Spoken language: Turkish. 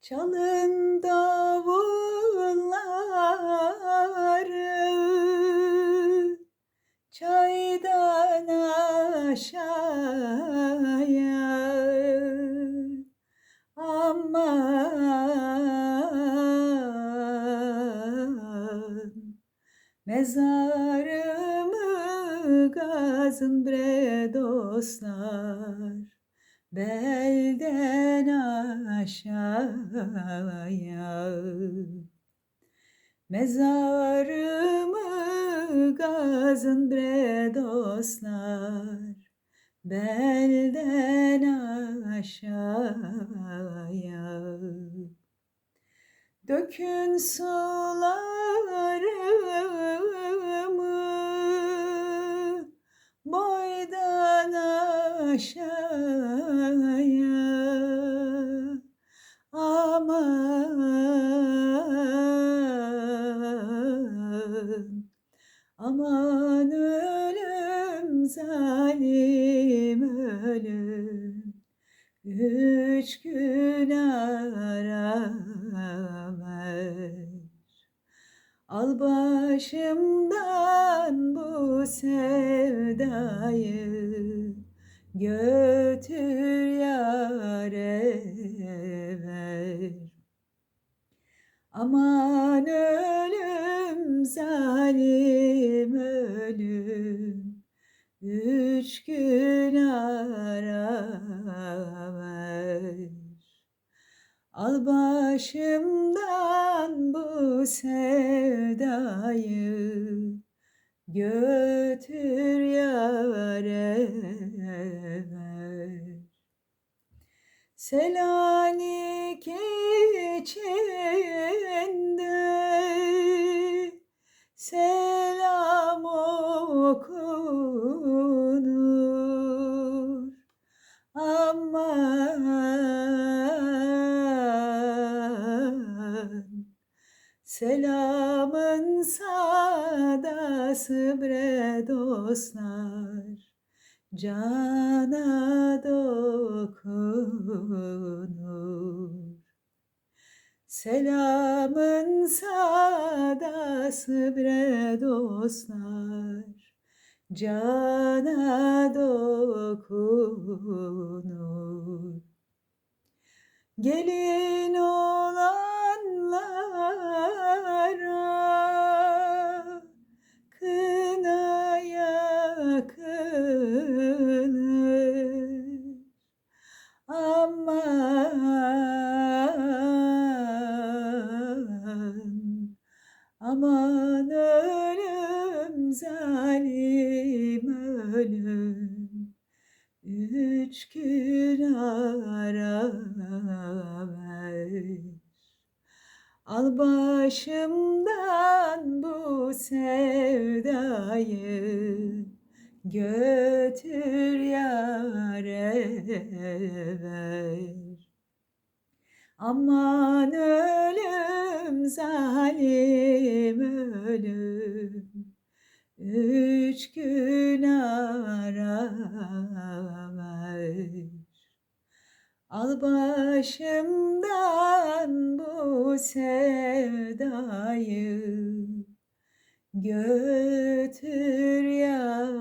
Çalın davulları çaydan aşağıya. Aman mezarımı gazın bre dostlar belden aşağıya. Mezarımı gazın bre dostlar. Belden aşağıya. Dökün sularımı boydan aşağıya aman. Aman ölüm zalim ölüm. Üç gün ara ver al başımdan bu sevdayı götür yâre Aman ölüm zalim ölüm. Üç gün ara ver Al başımdan bu sevdayı Götür yâre ver. Selanik okunur aman selamın sadası bre dostlar cana dokunur. Selamın sadası bre dostlar, cana dokunur. Gelin olanlara zalim ölüm. Üç gün ara ver. Al başımdan bu sevdayı götür yâre ver. Aman ölüm zalim ölüm Üç gün ara ver Al başımdan bu sevdayı Götür yâre